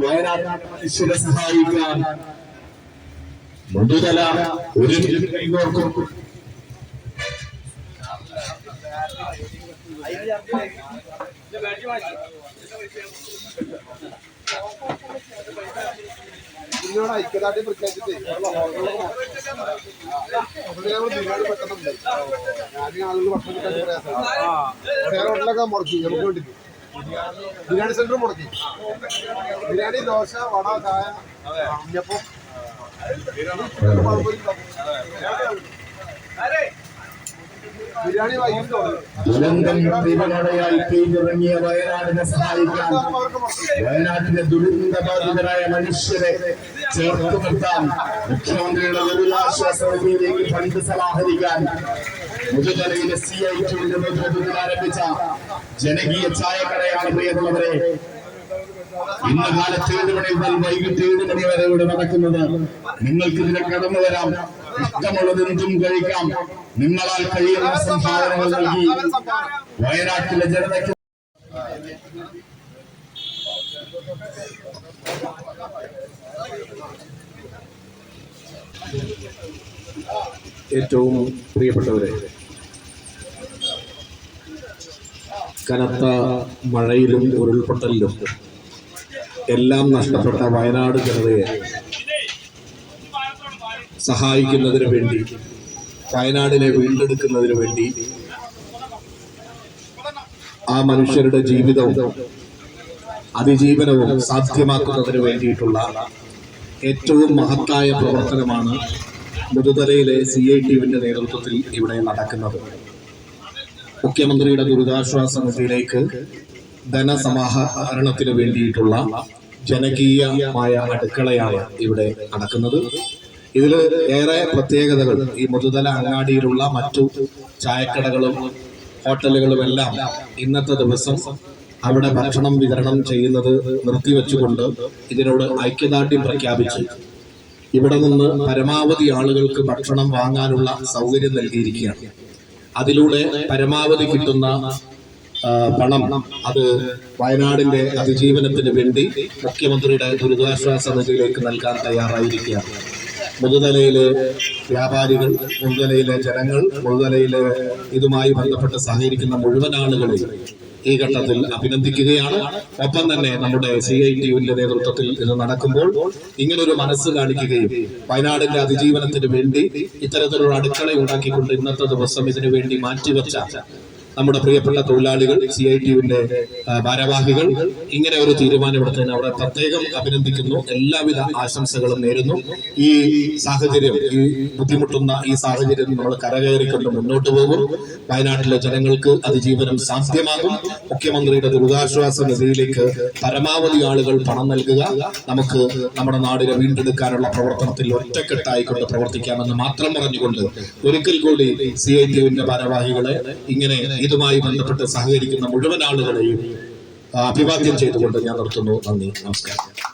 വയനാട് മനുഷ്യരെ സഹായിക്കാൻ ഒരു കൈകോർക്കും ഐക്യദാർഢ്യം പ്രഖ്യാപിച്ചിട്ട് പെട്ടെന്നുണ്ട് ആദ്യം ആളുകൾ ഭക്ഷണം കിട്ടാൻ പ്രയാസമാണ് ഹോട്ടലൊക്കെ മുടക്കി. നമുക്ക് വേണ്ടി ബിരിയാണി സെന്റർ മുടക്കി. ബിരിയാണി ദോശ വട ചായ തുടങ്ങി ദുരന്തം വയനാടിനെ സഹായിക്കാൻ വയനാട്ടിലെ ദുരന്ത ബാധിതരായ മനുഷ്യരെ ചേർത്ത് നിർത്താൻ മുഖ്യമന്ത്രിയുടെ ദുരിതാശ്വാസ നിധിയിലേക്ക് ഫണ്ട് സമാഹരിക്കാൻ മുതുതലയിലെ സി ഐ ടിയുടെ നേതൃത്വത്തിൽ ആരംഭിച്ച ജനകീയ ചായക്കടയാണ് പ്രിയമുള്ളവരെ ഇന്ന് കാലത്ത് ഏഴ് മണി മുതൽ വൈകിട്ട് ഏഴ് മണി വരെ ഇവിടെ നടക്കുന്നത്. നിങ്ങൾക്ക് ഇതിനെ കടന്നു വരാം. ഇഷ്ടമുള്ളതെന്തും കഴിക്കാം. നിങ്ങളാൽ കഴിയുന്ന സംഭാവനകൾ നൽകി വയനാട്ടിലെ ജനതയ്ക്ക് ഏറ്റവും പ്രിയപ്പെട്ടവരെ കനത്ത മഴയിലും ഉരുൾപൊട്ടലിലും എല്ലാം നഷ്ടപ്പെട്ട വയനാട് ജനതയെ സഹായിക്കുന്നതിന് വേണ്ടി വയനാടിനെ വീണ്ടെടുക്കുന്നതിന് വേണ്ടി ആ മനുഷ്യരുടെ ജീവിതവും അതിജീവനവും സാധ്യമാക്കുന്നതിന് വേണ്ടിയിട്ടുള്ള ഏറ്റവും മഹത്തായ പ്രവർത്തനമാണ് മുതുതലയിലെ സി ഐ ടിവിന്റെ നേതൃത്വത്തിൽ ഇവിടെ നടക്കുന്നത്. മുഖ്യമന്ത്രിയുടെ ദുരിതാശ്വാസ നിധിയിലേക്ക് ധനസമാഹരണത്തിന് വേണ്ടിയിട്ടുള്ള ജനകീയമായ അടുക്കളയാണ് ഇവിടെ നടക്കുന്നത്. ഇതിൽ ഏറെ പ്രത്യേകതകൾ ഈ മുതുതല അങ്ങാടിയിലുള്ള മറ്റു ചായക്കടകളും ഹോട്ടലുകളും എല്ലാം ഇന്നത്തെ ദിവസം അവിടെ ഭക്ഷണം വിതരണം ചെയ്യുന്നത് നിർത്തിവെച്ചുകൊണ്ട് ഇതിനോട് ഐക്യദാർഢ്യം പ്രഖ്യാപിച്ചു ഇവിടെ നിന്ന് പരമാവധി ആളുകൾക്ക് ഭക്ഷണം വാങ്ങാനുള്ള സൗകര്യം നൽകിയിരിക്കുകയാണ്. അതിലൂടെ പരമാവധി കിട്ടുന്ന പണം അത് വയനാടിന്റെ അതിജീവനത്തിന് വേണ്ടി മുഖ്യമന്ത്രിയുടെ ദുരിതാശ്വാസ നിധിയിലേക്ക് നൽകാൻ തയ്യാറായിരിക്കുകയാണ്. മുതുതലയിലെ വ്യാപാരികൾ മുൻനിലയിലെ ജനങ്ങൾ മുൻനിലയിലെ ഇതുമായി ബന്ധപ്പെട്ട് സഹകരിക്കുന്ന മുഴുവൻ ആളുകളെയും ഈ ഘട്ടത്തിൽ അഭിനന്ദിക്കുകയാണ്. ഒപ്പം തന്നെ നമ്മുടെ സി ഐ ടി യുവിന്റെ നേതൃത്വത്തിൽ ഇത് നടക്കുമ്പോൾ ഇങ്ങനൊരു മനസ്സ് കാണിക്കുകയും വയനാടിന്റെ അതിജീവനത്തിന് വേണ്ടി ഇത്തരത്തിലുള്ള അടുക്കള ഉണ്ടാക്കിക്കൊണ്ട് ഇന്നത്തെ ദിവസം ഇതിനു വേണ്ടി മാറ്റിവെച്ച നമ്മുടെ പ്രിയപ്പെട്ട തൊഴിലാളികൾ സി ഐ ടിയുവിന്റെ ഭാരവാഹികൾ ഇങ്ങനെ ഒരു തീരുമാനം എടുത്തതിന് അവിടെ പ്രത്യേകം അഭിനന്ദിക്കുന്നു. എല്ലാവിധ ആശംസകളും നേരുന്നു. ഈ സാഹചര്യം ഈ ബുദ്ധിമുട്ടുന്ന ഈ സാഹചര്യം നമ്മൾ കരകയറിക്കൊണ്ട് മുന്നോട്ട് പോകും. വയനാട്ടിലെ ജനങ്ങൾക്ക് അതിജീവനം സാധ്യമാകും. മുഖ്യമന്ത്രിയുടെ ദുരിതാശ്വാസ നിധിയിലേക്ക് പരമാവധി ആളുകൾ പണം നൽകുക. നമുക്ക് നമ്മുടെ നാടിനെ വീണ്ടെടുക്കാനുള്ള പ്രവർത്തനത്തിൽ ഒറ്റക്കെട്ടായിക്കൊണ്ട് പ്രവർത്തിക്കാമെന്ന് മാത്രം പറഞ്ഞുകൊണ്ട് ഒരിക്കൽ കൂടി സി ഐ ടിയുവിന്റെ ഭാരവാഹികളെ ഇങ്ങനെ ഇതുമായി ബന്ധപ്പെട്ട് സഹകരിക്കുന്ന മുഴുവൻ ആളുകളെയും അഭിവാദ്യം ചെയ്തുകൊണ്ട് ഞാൻ നിർത്തുന്നു. നന്ദി. നമസ്കാരം.